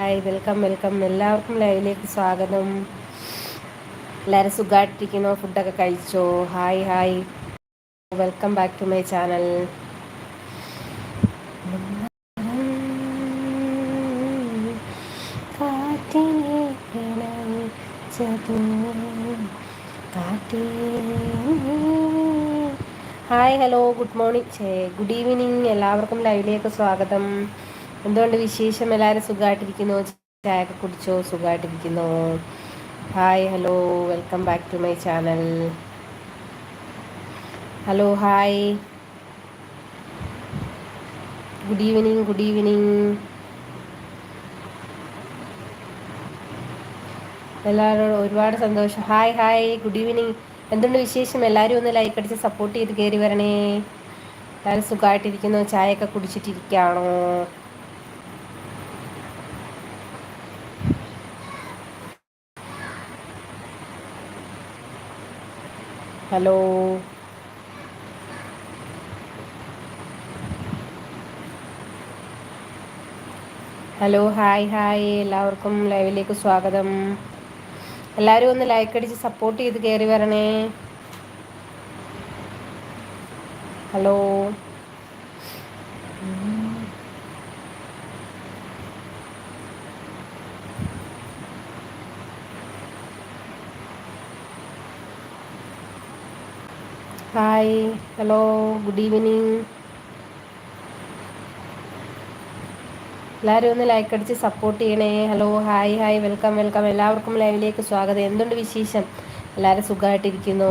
Hi welcome welcome. എല്ലാവർക്കും ലൈവിലേക്ക് സ്വാഗതം. എല്ലാവരും സുഖമായിട്ടിരിക്കുന്നു ഫുഡൊക്കെ കഴിച്ചോ? Hi hi. Welcome back to my channel. Hi hello. Good morning. Good evening എല്ലാവർക്കും ലൈവിലേക്ക് സ്വാഗതം. എന്തുകൊണ്ട് വിശേഷം? എല്ലാവരും സുഖമായിട്ടിരിക്കുന്നു ചായ ഒക്കെ കുടിച്ചോ? സുഖമായിട്ടിരിക്കുന്നു hi hello welcome back to my channel hello hi good evening good evening എല്ലാവരോടും ഒരുപാട് സന്തോഷം. ഹായ് ഹായ് ഗുഡ് ഈവനിങ് എന്തുണ്ട് വിശേഷം? എല്ലാവരും ഒന്ന് ലൈക്ക് അടിച്ച് സപ്പോർട്ട് ചെയ്ത് കയറി വരണേ. എല്ലാവരും സുഖമായിട്ടിരിക്കുന്നു ചായയൊക്കെ കുടിച്ചിട്ടിരിക്കുകയാണോ ഹലോ. Hello hi hi. എല്ലാവർക്കും ലൈവിലേക്ക് സ്വാഗതം. എല്ലാവരും ഒന്ന് ലൈക്ക് അടിച്ച് സപ്പോർട്ട് ചെയ്ത് കയറി വരണേ. Hello. Hi hello good evening എല്ലാവരും ഒന്ന് ലൈക്ക് അടിച്ച് സപ്പോർട്ട് ചെയ്യണേ. Hello hi hi welcome welcome എല്ലാവർക്കും ലൈവിലേക്ക് സ്വാഗതം. എന്തുണ്ട് വിശേഷം? എല്ലാവരും സുഖമായിട്ടിരിക്കുന്നു?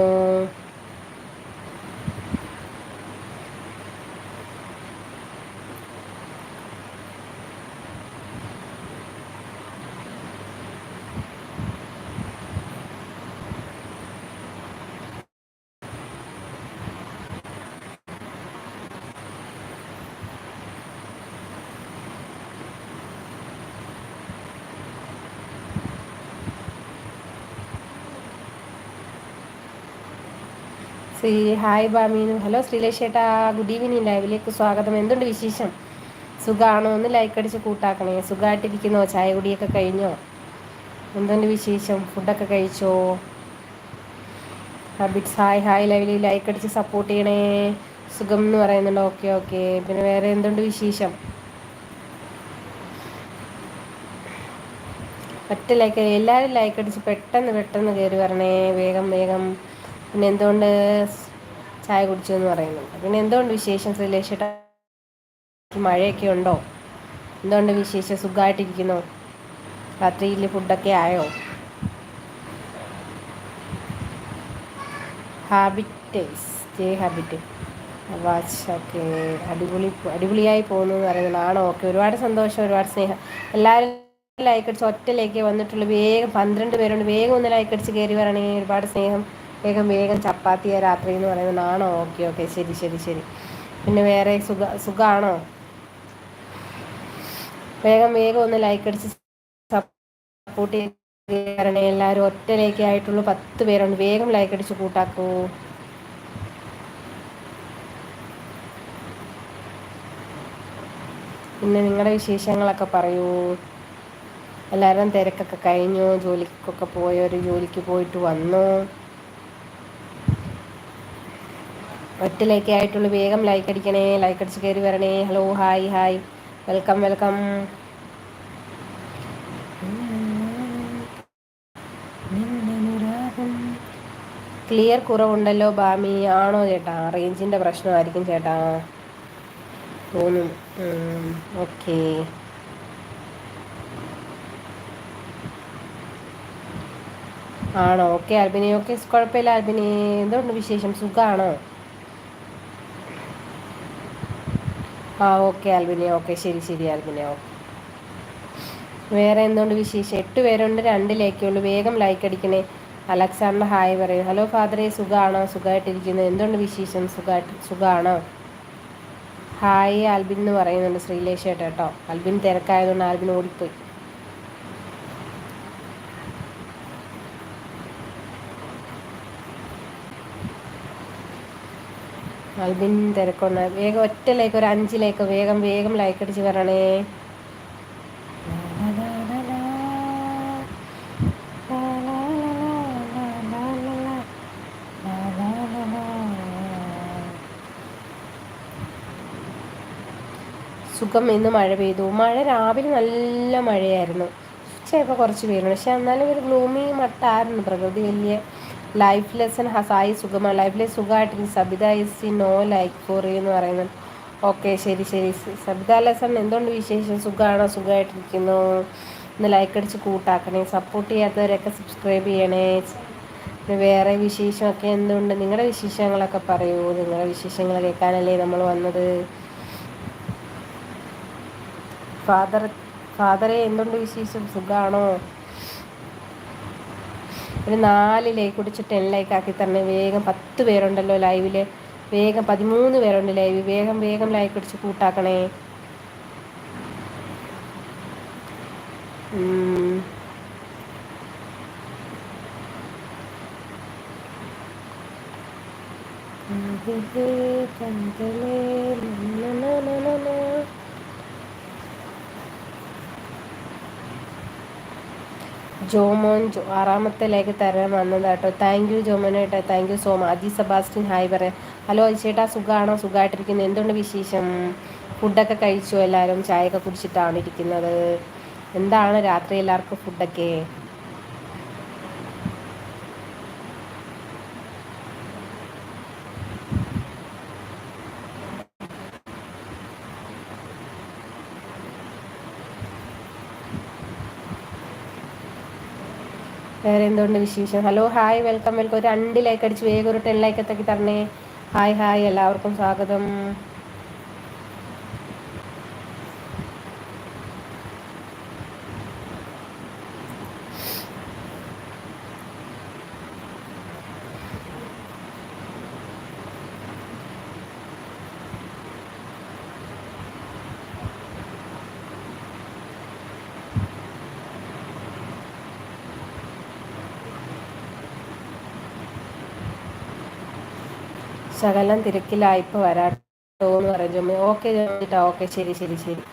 ശ്രീ ഹായ് ബാമീന ഹലോ ശ്രീലേഷ് ചേട്ടാ ഗുഡ് ഈവനിങ് ലൈവിലേക്ക് സ്വാഗതം. എന്തുണ്ട് വിശേഷം? സുഖമാണോ ഒന്ന് ലൈക്ക് അടിച്ച് കൂട്ടാക്കണേ. സുഖമായിട്ടിരിക്കുന്നോ ചായ കുടിയൊക്കെ കഴിഞ്ഞോ? എന്തുണ്ട് വിശേഷം? ഫുഡൊക്കെ കഴിച്ചോ? ഹാബിറ്റ്സ്. Hi hi. ലൈവിൽ ലൈക്ക് അടിച്ച് സപ്പോർട്ട് ചെയ്യണേ. സുഖം എന്ന് പറയുന്നുണ്ട്. Okay okay. പിന്നെ വേറെ എന്തുണ്ട് വിശേഷം? ഒറ്റ ലൈക്ക്. എല്ലാവരും ലൈക്ക് അടിച്ച് പെട്ടെന്ന് പെട്ടെന്ന് കയറി വരണേ. വേഗം വേഗം. പിന്നെ എന്തുകൊണ്ട് ചായ കുടിച്ചു എന്ന് പറയുന്നുണ്ട്. പിന്നെ എന്തുകൊണ്ട് വിശേഷം ശ്രീലേഷേട്ട? മഴയൊക്കെ ഉണ്ടോ? എന്തുകൊണ്ട് വിശേഷം സുഖമായിട്ടിരിക്കുന്നു രാത്രിയിൽ ഫുഡൊക്കെ ആയോ? ഹാബിറ്റേസ് ജേ ഹാബിറ്റ്. വാച്ച് ഓക്കെ അടിപൊളി അടിപൊളിയായി പോകുന്നു എന്ന് പറയുന്നത് ആണോ? ഓക്കെ. ഒരുപാട് സന്തോഷം ഒരുപാട് സ്നേഹം. എല്ലാവരും ലൈക്ക് അടിച്ച് ഒറ്റ ലൈക്കേ വന്നിട്ടുള്ളൂ. വേഗം പന്ത്രണ്ട് പേരുണ്ട്. വേഗം ഒന്ന് ലൈക്ക് അടിച്ച് കയറി വരണേ. ഒരുപാട് സ്നേഹം. വേഗം വേഗം ചപ്പാത്തിയ രാത്രി എന്ന് പറയുന്നത് ആണോ ഓക്കെ ഓക്കെ. ശരി ശരി ശരി. പിന്നെ വേറെ സുഖ സുഖമാണോ വേഗം വേഗം ഒന്ന് ലൈക്ക് അടിച്ച് സപ്പോർട്ട് ചെയ്യണേ എല്ലാവരും ഒറ്റ ആയിട്ടുള്ളൂ. പത്ത് പേരുണ്ട്. വേഗം ലൈക്ക് അടിച്ച് കൂട്ടാക്കൂ. പിന്നെ നിങ്ങളുടെ വിശേഷങ്ങളൊക്കെ പറയൂ. എല്ലാവരും തിരക്കൊക്കെ കഴിഞ്ഞു. ജോലിക്കൊക്കെ പോയവർ ജോലിക്ക് പോയിട്ട് വന്നു. ഒറ്റ ആയിട്ടുള്ള. വേഗം ലൈക്ക് അടിക്കണേ ലൈക്ക് അടിച്ച് കയറി വരണേ. Hello hi hi welcome welcome clear കുറവുണ്ടല്ലോ Bami. ആണോ ചേട്ടാ? റേഞ്ചിന്റെ പ്രശ്നമായിരിക്കും ചേട്ടാ. തോന്നും ഓക്കേ ആണോ? ഓക്കെ അൽബിനി ഓക്കെ കുഴപ്പമില്ല ആൽബിനി. എന്തുകൊണ്ട് വിശേഷം? സുഖമാണോ ആ ഓക്കെ ആൽബിനെ. ഓക്കെ ശരി ശരി ആൽബിനെ. ഓക്കെ വേറെ എന്തുകൊണ്ട് വിശേഷം? എട്ട് പേരുണ്ട് രണ്ടിലേക്കേ ഉള്ളൂ. വേഗം ലൈക്ക് അടിക്കണേ. അലക്സാണ്ടർ ഹായ് പറയും. ഹലോ ഫാദറെ സുഖമാണോ സുഖമായിട്ടിരിക്കുന്നു എന്തുകൊണ്ട് വിശേഷം? സുഖമായിട്ട് സുഖമാണോ ഹായ് ആൽബിൻ എന്ന് പറയുന്നുണ്ട് ശ്രീലേഷ് ചേട്ടാ കേട്ടോ. ആൽബിൻ തിരക്കായതുകൊണ്ട് ആൽബിൻ ഓടിപ്പോയി. അൽബിൻ തിരക്കൊന്ന് വേഗം ഒറ്റ ലൈക്ക് ഒരു അഞ്ച് ലൈക്ക് വേഗം വേഗം ലൈക്ക് അടിച്ച് വരണേ സുഖം ഇന്ന് മഴ പെയ്തു. മഴ രാവിലെ നല്ല മഴയായിരുന്നു. ഉച്ചയപ്പോൾ കുറച്ച് പേരുണ്ട് പക്ഷെ എന്നാലും ഒരു ഗ്ലൂമി മട്ടായിരുന്നു. പ്രകൃതി വലിയ ലൈഫ് ലെസൺ ഹസായി സുഖമാണ് ലൈഫിലെ സുഖമായിട്ടിരിക്കും Sabitha S C no like for എന്ന് പറയുന്നത്. ഓക്കെ ശരി ശരി. സബിത ലെസൺ എന്തുകൊണ്ട് വിശേഷം? സുഖമാണോ സുഖമായിട്ടിരിക്കുന്നു ഒന്ന് ലൈക്ക് അടിച്ച് കൂട്ടാക്കണേ. സപ്പോർട്ട് ചെയ്യാത്തവരൊക്കെ സബ്സ്ക്രൈബ് ചെയ്യണേ. പിന്നെ വേറെ വിശേഷമൊക്കെ എന്തുണ്ട്? നിങ്ങളുടെ വിശേഷങ്ങളൊക്കെ പറയൂ. നിങ്ങളുടെ വിശേഷങ്ങൾ കേൾക്കാനല്ലേ നമ്മൾ വന്നത്. ഫാദർ ഫാദറെ എന്തുണ്ട് വിശേഷം? സുഖമാണോ ഒരു നാല് ലൈക്ക് കുടിച്ച് ടെൻ ലൈക്ക് ആക്കി തരണേ. വേഗം പത്ത് പേരുണ്ടല്ലോ ലൈവിൽ വേഗം പതിമൂന്ന് പേരുണ്ട് ലൈവ് വേഗം വേഗം ലൈക്ക് അടിച്ച് കൂട്ടാക്കണേ. ജോമോൻ ആറാമത്തെ ലേഖ തരാൻ വന്നതാട്ടോ താങ്ക് യു ജോമോൻ ഏട്ടാ thank you so much Aji Sebastian hi പറയാം. ഹലോ അജിച്ചേട്ടാ സുഖമാണോ സുഖമായിട്ടിരിക്കുന്നു എന്തുകൊണ്ട് വിശേഷം? ഫുഡൊക്കെ കഴിച്ചു എല്ലാവരും? ചായയൊക്കെ കുടിച്ചിട്ടാണ് ഇരിക്കുന്നത്. എന്താണ് രാത്രി എല്ലാവർക്കും ഫുഡൊക്കെ വേറെ എന്തുകൊണ്ട് വിശേഷം? ഹലോ ഹായ് വെൽക്കം വെൽക്കം ഒരു രണ്ട് ലൈക്ക് അടിച്ച് വേഗം ഒരു ടെൻ ലൈക്ക് എത്തി തരണേ. ഹായ് ഹായ് എല്ലാവർക്കും സ്വാഗതം. ശകലം തിരക്കിലായിപ്പോൾ വരാട്ടോ എന്ന് പറഞ്ഞു ഓക്കെ ചേട്ടാ ഓക്കെ ശരി ശരി ശരി.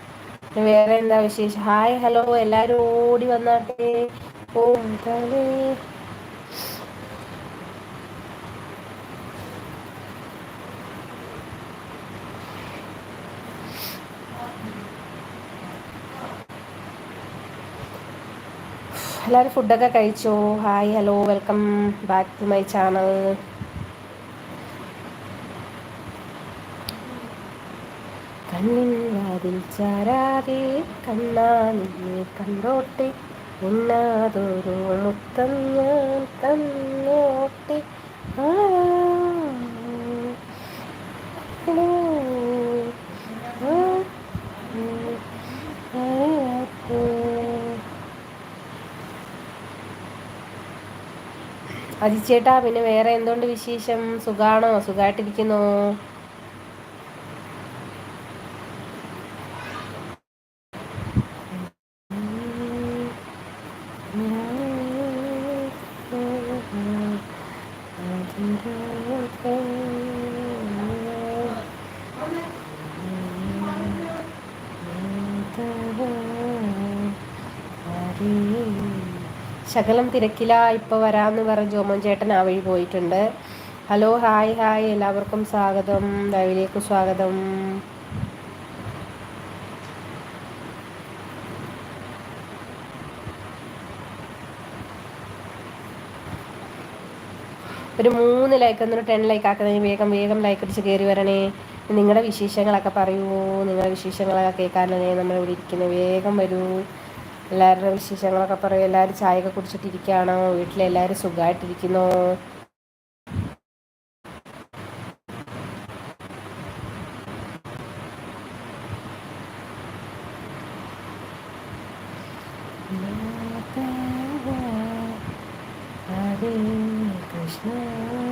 വേറെ എന്താ വിശേഷം? ഹായ് ഹലോ എല്ലാവരും ഓടി വന്നാട്ടെ. ഓ എല്ലാവരും ഫുഡൊക്കെ കഴിച്ചോ? Hi hello welcome back to my channel. കണ്ണിൻ വാതിൽ ചാരാതെ കണ്ണാ കണ്ടോട്ടെ. ഉണ്ണാതൊരു മുത്തം ഞാൻ തന്നോട്ടെ. അജിച്ചേട്ടാ പിന്നെ വേറെ എന്തുകൊണ്ട് വിശേഷം? സുഖാണോ? സുഖമായിട്ടിരിക്കുന്നോ ശകലം തിരക്കില ഇപ്പോൾ വരാന്ന് പറഞ്ഞ് ജോമോൻ ചേട്ടൻ ആ വഴി പോയിട്ടുണ്ട്. Hello hi hi. എല്ലാവർക്കും സ്വാഗതം. ലൈവിലേക്ക് സ്വാഗതം. ഒരു മൂന്ന് ലൈക്ക് എന്നൊരു ടെൻ ലൈക്ക് ആക്കുന്നതിന് വേഗം വേഗം ലൈക്ക് അടിച്ച് കയറി വരണേ. നിങ്ങളുടെ വിശേഷങ്ങളൊക്കെ പറയൂ നിങ്ങളുടെ വിശേഷങ്ങളൊക്കെ കേൾക്കാനേ നമ്മൾ ഇവിടെ ഇരിക്കുന്നത് വേഗം വരൂ. എല്ലാവരുടെ വിശേഷങ്ങളൊക്കെ പറയും. എല്ലാവരും ചായയൊക്കെ കുടിച്ചിട്ടിരിക്കുകയാണോ വീട്ടിലെല്ലാവരും സുഖമായിട്ടിരിക്കുന്നോ? കൃഷ്ണ.